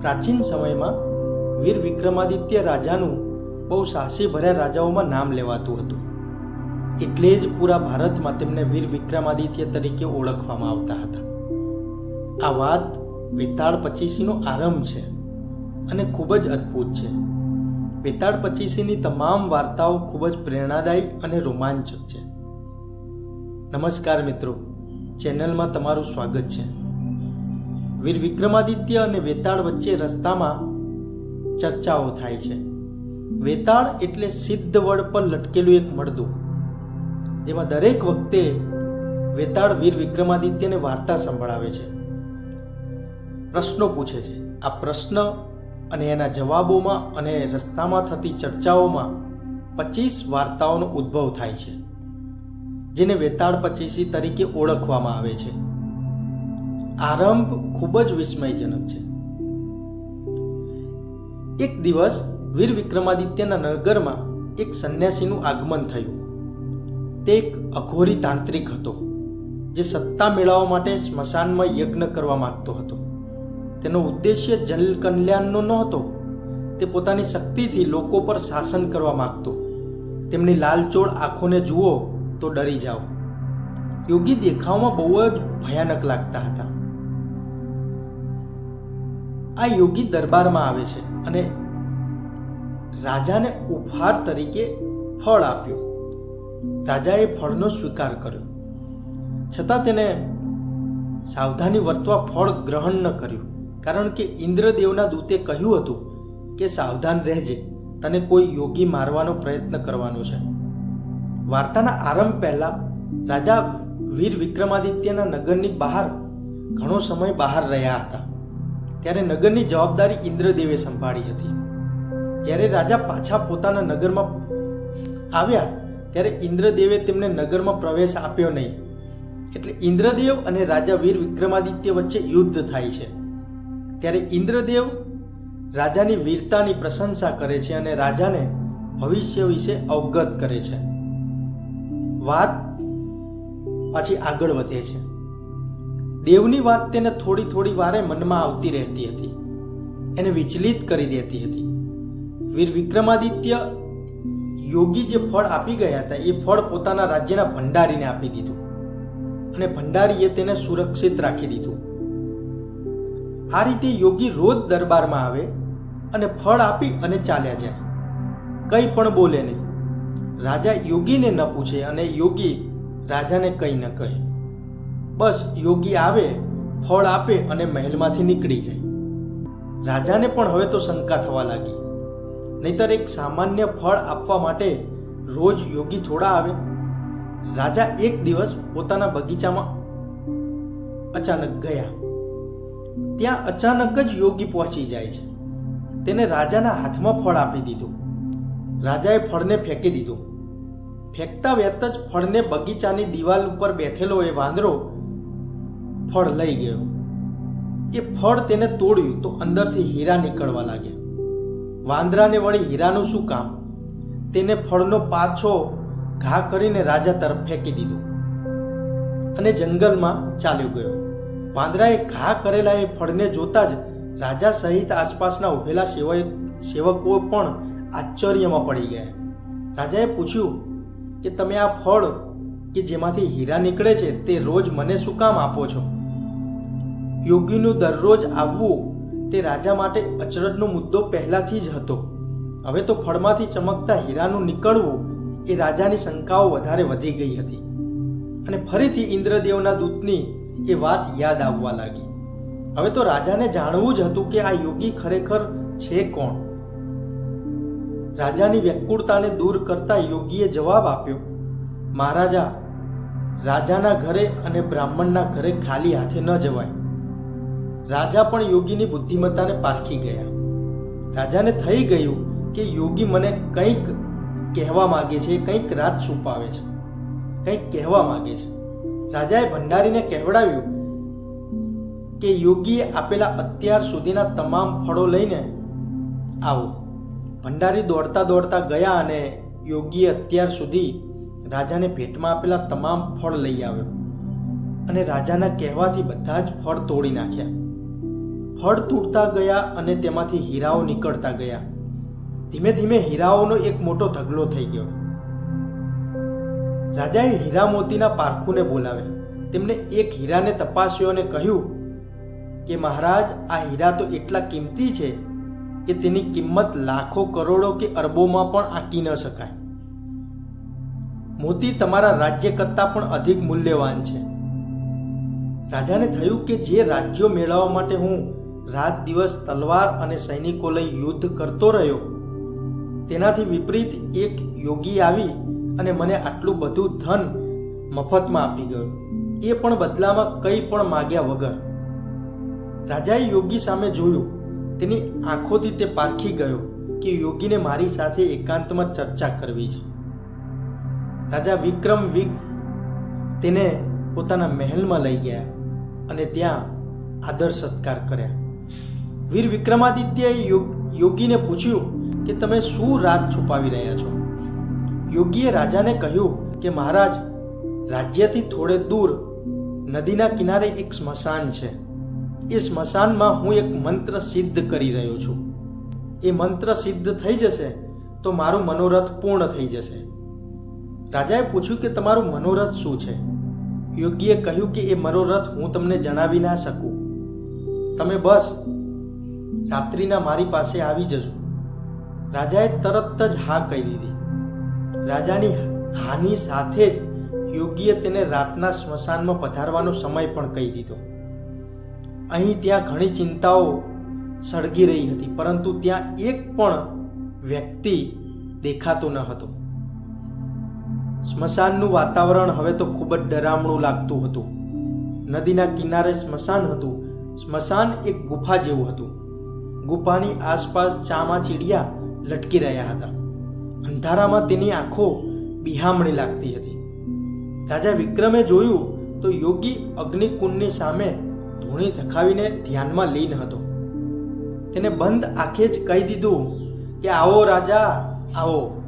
પ્રાચીન સમયમાં વીર વિક્રમાદિત્ય રાજાનું બહુ સાહસી ભર્યા રાજાઓમાં નામ લેવાતું હતું. એટલે જ પૂરા ભારતમાં તેમને વીર વિક્રમાદિત્ય તરીકે ઓળખવામાં આવતા હતા. આ વાત વેતાળ પચીસીનો આરંભ છે અને ખૂબ જ અદ્ભુત છે. વેતાળ પચીસીની તમામ વાર્તાઓ ખૂબ જ પ્રેરણાદાયી અને રોમાંચક છે. નમસ્કાર મિત્રો, ચેનલમાં તમારું સ્વાગત છે. વીર વિક્રમાદિત્ય અને વેતાળ વચ્ચે રસ્તામાં ચર્ચાઓ થાય છે. વેતાળ એટલે સિદ્ધ વડ પર લટકેલું એક મળદું. જેમાં દરેક વખતે વેતાળ વીર વિક્રમાદિત્યને વાર્તા સંભળાવે છે. પ્રશ્નો પૂછે છે. આ પ્રશ્ન અને એના જવાબોમાં અને રસ્તામાં થતી ચર્ચાઓમાં પચીસ વાર્તાઓનો ઉદ્ભવ થાય છે, જેને વેતાળ પચીસી તરીકે ઓળખવામાં આવે છે. આરંભ ખૂબ જ વિસ્મયજનક છે. એક દિવસ વીર વિક્રમાદિત્યના નગરમાં એક સંન્યાસીનું આગમન થયું. તે એક અઘોરી તાંત્રિક હતો, જે સત્તા મેળવવા માટે સ્મશાનમાં યજ્ઞ કરવા માંગતો હતો. તેનો ઉદ્દેશ્ય જલકલ્યાણનો નહોતો તે પોતાની શક્તિથી લોકો પર શાસન કરવા માંગતો. તેમની લાલચોળ આંખોને જુઓ તો ડરી જાઓ. યોગી દેખાવમાં બહુ જ ભયાનક લાગતા હતા. આ યોગી દરબારમાં આવે છે અને રાજાને ઉપહાર તરીકે ફળ આપ્યું. રાજાએ ફળનો સ્વીકાર કર્યો. છતાં તેને સાવધાની વર્તવા ફળ ગ્રહણ ન કર્યું, કારણ કે ઇન્દ્રદેવના દૂતે કહ્યું હતું કે સાવધાન રહેજે, તને કોઈ યોગી મારવાનો પ્રયત્ન કરવાનો છે. વાર્તાના આરંભ પહેલા રાજા વીર વિક્રમાદિત્યના નગરની બહાર ઘણો સમય બહાર રહ્યા હતા. ત્યારે નગરની જવાબદારી ઇન્દ્રદેવે સંભાળી હતી. જ્યારે રાજા પાછા પોતાના નગરમાં આવ્યા, ત્યારે ઇન્દ્રદેવે તેમને નગરમાં પ્રવેશ આપ્યો નહીં. એટલે ઇન્દ્રદેવ અને રાજા વીર વિક્રમાદિત્ય વચ્ચે યુદ્ધ થાય છે. ત્યારે ઇન્દ્રદેવ રાજાની વીરતાની પ્રશંસા કરે છે અને રાજાને ભવિષ્ય વિશે અવગત કરે છે. વાત પાછી આગળ વધે છે. દેવની વાત તેને થોડી થોડી વારે મનમાં આવતી રહેતી હતી. એને વિચલિત કરી દેતી હતી. વીર વિક્રમાદિત્ય યોગી જે ફળ આપી ગયા હતા, એ ફળ પોતાના રાજ્યના ભંડારીને આપી દીધું. અને ભંડારીએ તેને સુરક્ષિત રાખી દીધું. આ રીતે યોગી રોજ દરબારમાં આવે અને ફળ આપી અને ચાલ્યા જાય. કંઈ પણ બોલે નહીં. રાજા યોગીને ન પૂછે અને યોગી રાજાને કંઈ ન કહે. બસ યોગી આવે, ફળ આપે અને મહેલમાંથી નીકળી જાય. રાજાને પણ હવે તો શંકા થવા લાગી. નહીતર એક સામાન્ય ફળ આપવા માટે રોજ યોગી થોડા આવે. રાજા એક દિવસ પોતાના બગીચામાં અચાનક ગયા. ત્યાં અચાનક જ યોગી પહોંચી જાય છે. તેને રાજાના હાથમાં ફળ આપી દીધું. રાજાએ ફળને ફેંકી દીધું. ફેંકતા વેત જ ફળને બગીચાની દિવાલ ઉપર બેઠેલો એ વાંદરો ફળ લઈ ગયો. એ ફળ તેને તોડ્યું તો અંદરથી હીરા નીકળવા લાગ્યા. વાંદરાને વળી હીરાનું શું કામ? તેને ફળનો પાછો ઘા કરીને રાજા તરફ ફેંકી દીધું અને જંગલમાં ચાલ્યો ગયો. વાંદરાએ ઘા કરેલા એ ફળને જોતા જ રાજા સહિત આસપાસના ઉભેલા સેવક સેવકો પણ આશ્ચર્યમાં પડી ગયા. રાજાએ પૂછ્યું કે તમે આ ફળ કે જેમાંથી હીરા નીકળે છે તે રોજ મને શું કામ આપો છો? યોગીનું દરરોજ આવવું તે રાજા માટે અચરજનો મુદ્દો પહેલાથી જ હતો. હવે તો ફળમાંથી ચમકતા હીરાનું નીકળવું એ રાજાની શંકાઓ વધારે વધી ગઈ હતી. અને ફરીથી ઇન્દ્રદેવના દૂતની એ વાત યાદ આવવા લાગી. હવે તો રાજાને જાણવું જ હતું કે આ યોગી ખરેખર છે કોણ? રાજાની વ્યકુળતાને દૂર કરતા યોગીએ જવાબ આપ્યો, મહારાજા, રાજાના ઘરે અને બ્રાહ્મણના ઘરે ખાલી હાથે ન જવાય. રાજા પણ યોગીની બુદ્ધિમત્તાને પારખી ગયા. રાજાને થઈ ગયું કે યોગી મને કંઈક કહેવા માગે છે, કંઈક રાત છુપાવે છે, કંઈક કહેવા માગે છે. રાજાએ ભંડારીને કહેવડાવ્યું કે, યોગીએ આપેલા અત્યાર સુધીના તમામ ફળો લઈને આવો. ભંડારી દોડતા દોડતા ગયા અને યોગીએ અત્યાર સુધી રાજાને ભેટમાં આપેલા તમામ ફળ લઈ આવ્યો અને રાજાના કહેવાથી બધા જ ફળ તોડી નાખ્યા. ફળ તૂટતા ગયા અને તેમાંથી હીરાઓ નીકળતા ગયા. ધીમે ધીમે હીરાઓનો એક મોટો ઢગલો થઈ ગયો. રાજાએ હીરા મોતીના પારખુને બોલાવ્યા. તેમને એક હીરાને તપાસ્યો અને કહ્યું કે, મહારાજ, આ હીરા તો એટલા કિંમતી છે કે તેની કિંમત લાખો કરોડો કે અરબોમાં પણ આંકી ન શકાય. મોતી તમારા રાજ્ય કરતાં પણ અધિક મૂલ્યવાન છે. રાજાને થયું કે જે રાજ્યો મેળવવા માટે હું રાત દિવસ તલવાર અને સૈનિકો લઈ યુદ્ધ કરતો રહ્યો. તેનાથી વિપરીત એક યોગી આવી અને મને આટલું બધું ધન મફતમાં આપી ગયો. એ પણ બદલામાં કંઈ પણ માગ્યા વગર. રાજાએ યોગી સામે જોયું. તેની આંખોથી તે પારખી ગયો કે યોગીને મારી સાથે એકાંતમાં ચર્ચા કરવી છે. રાજા વિક્રમ વિક તેને પોતાના મહેલમાં લઈ ગયા અને ત્યાં આદર સત્કાર કર્યા. વીર વિક્રમાદિત્યએ યોગીને પૂછ્યું કે તમે શું રાજ છુપાવી રહ્યા છો? યોગીએ રાજાને કહ્યું કે, મહારાજ, રાજ્યથી થોડે દૂર નદીના કિનારે એક સ્મશાન છે. એ સ્મશાનમાં હું એક મંત્ર સિદ્ધ કરી રહ્યો છું. એ મંત્ર સિદ્ધ થઈ જશે તો મારું મનોરથ પૂર્ણ થઈ જશે. રાજાએ પૂછ્યું કે, તમારું મનોરથ શું છે? યોગીએ કહ્યું કે, એ મનોરથ હું તમને જણાવી ના શકું. તમે બસ રાત્રિના મારી પાસે આવી જજો. રાજાએ તરત જ હા કહી દીધી. રાજાની હાની સાથે જ યોગીએ તેને રાતના સ્મશાનમાં પધારવાનો સમય પણ કહી દીધો. અહીં ત્યાં ઘણી ચિંતાઓ સળગી રહી હતી, પરંતુ ત્યાં એક પણ વ્યક્તિ દેખાતો ન હતો. સ્મશાનનું વાતાવરણ હવે તો ખૂબ જ ડરામણું લાગતું હતું. નદીના કિનારે સ્મશાન હતું. સ્મશાન એક ગુફા જેવું હતું. ગુફાની આસપાસ ચામા ચીડિયા લટકી રહ્યા હતા. અંધારામાં તેની આંખો બિહામણી લાગતી હતી. રાજા વિક્રમે જોયું તો યોગી અગ્નિકુંડની સામે ધૂણી થકાવીને ધ્યાનમાં લીન હતો. તેને બંધ આંખે જ કહી દીધું કે, આવો રાજા, આવો.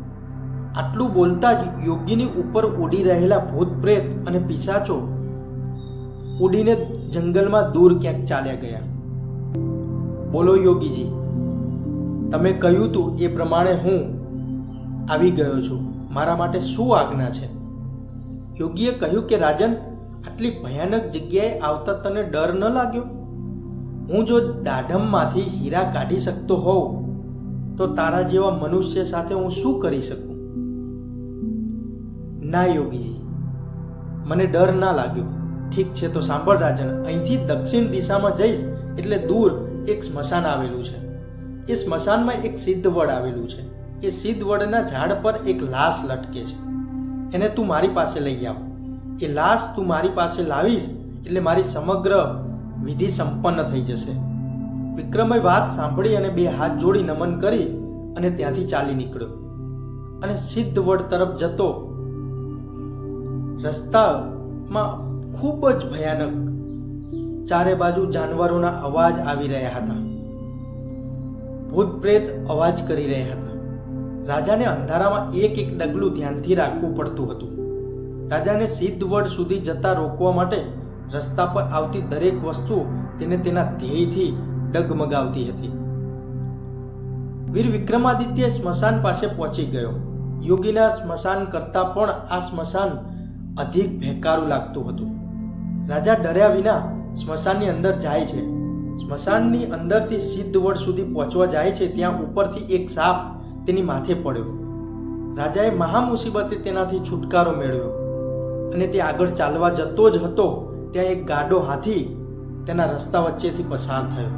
આટલું બોલતા જ યોગીની ઉપર ઉડી રહેલા ભૂત પ્રેત અને પિશાચો ઉડીને જંગલમાં દૂર ક્યાંક ચાલ્યા ગયા. બોલો યોગીજી, તમે કહ્યું તું એ પ્રમાણે હું આવી ગયો છું. મારા માટે શું આજ્ઞા છે? યોગીએ કહ્યું કે, રાજન, આટલી ભયાનક જગ્યાએ આવતા તને ડર ન લાગ્યો? હું જો દાઢમમાંથી હીરા કાઢી શકતો હોઉં, તો તારા જેવા મનુષ્ય સાથે હું શું કરી શકું? ના યોગીજી, મને ડર ના લાગ્યો. ઠીક છે, તો સાંભળ રાજન, અહીંથી દક્ષિણ દિશામાં જઈશ, એટલે દૂર એક સ્મશાન આવેલું છે. એ સ્મશાનમાં એક સિદ્ધ વડ આવેલું છે. એ સિદ્ધ વડના ઝાડ પર એક લાશ લટકે છે. એને તું મારી પાસે લઈ આવ. એ લાશ તું મારી પાસે લાવીશ એટલે મારી સમગ્ર વિધિ સંપન્ન થઈ જશે. વિક્રમે વાત સાંભળી અને બે હાથ જોડી નમન કરી અને ત્યાંથી ચાલી નીકળ્યો. અને સિદ્ધ વડ તરફ જતો. રસ્તામાં ખૂબ જ ભયાનક ચારે બાજુ જાનવરોના અવાજ આવી રહ્યા હતા. ભૂત પ્રેત અવાજ કરી રહ્યા હતા. રાજાને અંધારામાં એક એક ડગલું ધ્યાનથી રાખવું પડતું હતું. રાજાને સિદ્ધ વડ સુધી જતા રોકવા માટે રસ્તા પર આવતી દરેક વસ્તુ તેને તેના ધ્યેયથી ડગમગાવતી હતી. વીર વિક્રમાદિત્ય સ્મશાન પાસે પહોંચી ગયો. યોગીના સ્મશાન કરતાં પણ આ સ્મશાન અધિક ભેકારું લાગતું હતું. રાજા ડર્યા વિના સ્મશાનની અંદર જાય છે. સ્મશાનની અંદરથી સિદ્ધવડ સુધી પહોંચવા જાય છે, ત્યાં ઉપરથી એક સાપ તેની માથે પડ્યો. રાજાએ મહા મુસીબતે તેનાથી છુટકારો મેળવ્યો અને તે આગળ ચાલવા જતો જ હતો, ત્યાં એક ગાડો હાથી તેના રસ્તા વચ્ચેથી પસાર થયો.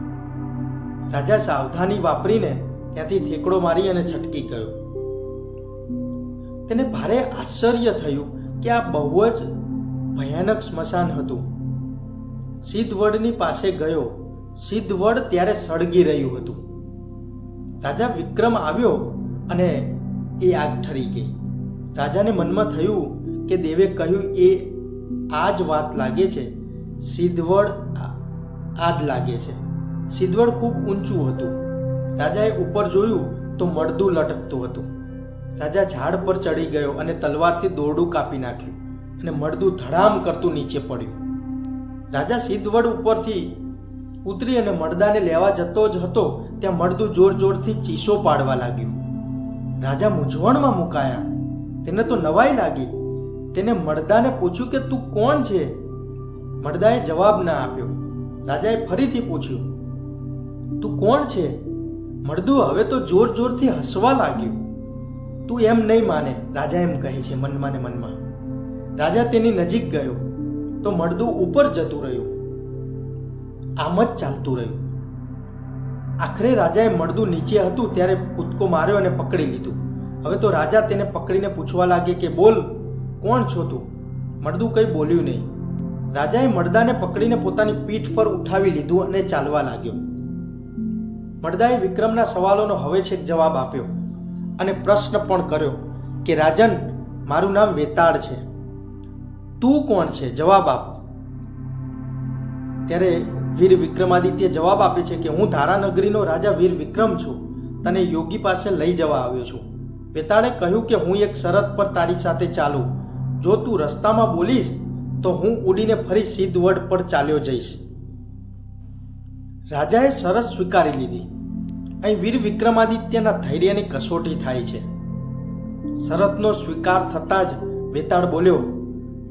રાજા સાવધાની વાપરીને ત્યાંથી થેકડો મારી અને છટકી ગયો. તેને ભારે આશ્ચર્ય થયું કે આ બહુ જ ભયાનક સ્મશાન હતું. સિદ્ધવડની પાસે ગયો. સિદ્ધવડ ત્યારે સળગી રહ્યું હતું. રાજા વિક્રમ આવ્યો અને એ આગ ઠરી ગઈ. રાજાને મનમાં થયું કે દેવે કહ્યું, એ આ જ વાત લાગે છે. સિદ્ધવડ આ- જ લાગે છે. સિદ્ધવડ ખૂબ ઊંચું હતું. રાજાએ ઉપર જોયું તો મળદું લટકતું હતું. રાજા ઝાડ પર ચડી ગયો અને તલવારથી દોરડું કાપી નાખ્યું અને મળદું ધડામ કરતું નીચે પડ્યું. રાજા સિદ્ધવડ ઉપરથી ઉતરી અને મડદાને લેવા જતો જ હતો, ત્યાં મળદું જોર જોરથી ચીસો પાડવા લાગ્યું. રાજા મૂંઝવણમાં મુકાયા. તેને તો નવાઈ લાગી. તેને મડદાને પૂછ્યું કે, તું કોણ છે? મળદાએ જવાબ ના આપ્યો. રાજાએ ફરીથી પૂછ્યું, તું કોણ છે? મળદું હવે તો જોર જોરથી હસવા લાગ્યું. તું એમ નહીં માને, રાજા એમ કહે છે મનમાં ને મનમાં. રાજા તેની નજીક ગયો. તો મળદું ઉપર જતું રહ્યું. આમ જ ચાલતું રહ્યું. આખરે રાજાએ મળદું નીચે હતું ત્યારે કૂદકો માર્યો અને પકડી લીધું. હવે તો રાજા તેને પકડીને પૂછવા લાગે કે, બોલ, કોણ છો તું? મળદું કંઈ બોલ્યું નહીં. રાજાએ મળદાને પકડીને પોતાની પીઠ પર ઉઠાવી લીધું અને ચાલવા લાગ્યો. મળદાએ વિક્રમના સવાલોનો હવે છેક જવાબ આપ્યો અને પ્રશ્ન પણ કર્યો કે, રાજન, મારું નામ વેતાળ છે. તું કોણ છે? જવાબ આપ. ત્યારે વીર વિક્રમાદિત્ય જવાબ આપે છે કે હું ધારાનગરીનો રાજા વીર વિક્રમ છું. તને યોગી પાસે લઈ જવા આવ્યો છું. વેતાળે કહ્યું કે હું એક શરત પર તારી સાથે ચાલું. જો તું રસ્તામાં બોલીશ, તો હું ઉડીને ફરી સિદ્ધવડ પર ચાલ્યો જઈશ. રાજાએ શરત સ્વીકારી લીધી. અહીં વીર વિક્રમાદિત્યના ધૈર્યની કસોટી થાય છે. શરતનો સ્વીકાર થતાં જ વેતાળ બોલ્યો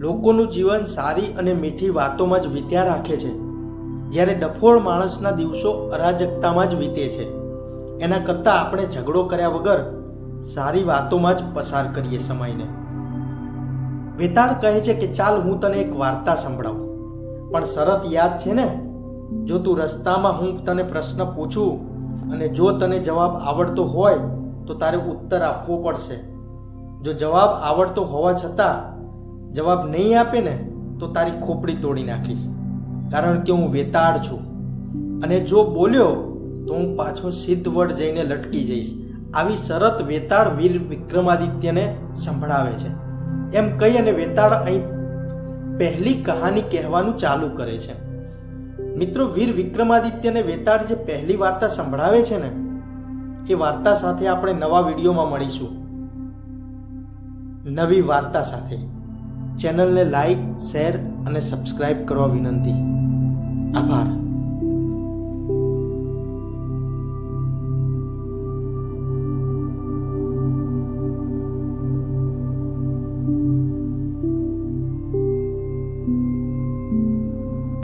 લોકોનું જીવન સારી અને મીઠી વાતોમાં જ વીત્યા રાખે છે. જ્યારે ડફોળ માણસના દિવસો અરાજકતામાં જ વીતે છે. એના કરતાં આપણે ઝઘડો કર્યા વગર સારી વાતોમાં જ પસાર કરીએ સમયને. વેતાળ કહે છે કે, ચાલ, હું તને એક વાર્તા સંભળાવું. પણ શરત યાદ છે ને? જો તું રસ્તામાં હું તને પ્રશ્ન પૂછું અને જો તને જવાબ આવડતો હોય, તો તારે ઉત્તર આપવો પડશે. જો જવાબ આવડતો હોવા છતાં જવાબ નહીં આપે ને, તો તારી ખોપડી તોડી નાખીશ. કારણ કે હું વેતાળ છું. અને જો બોલ્યો, તો હું પાછો સિદ્ધવડ જઈને લટકી જઈશ. આવી શરત વેતાળ વીર વિક્રમાદિત્યને સંભળાવે છે. એમ કહી અને વેતાળ અહીં પહેલી કહાની કહેવાનું ચાલુ કરે છે. મિત્રો, વીર વિક્રમાદિત્યને વેતાળ જે પહેલી વાર્તા સંભળાવે છે ને, એ વાર્તા સાથે આપણે નવા વિડીયોમાં મળીશું. નવી વાર્તા સાથે. ચેનલને લાઈક શેર અને સબસ્ક્રાઈબ કરવા વિનંતી. આભાર.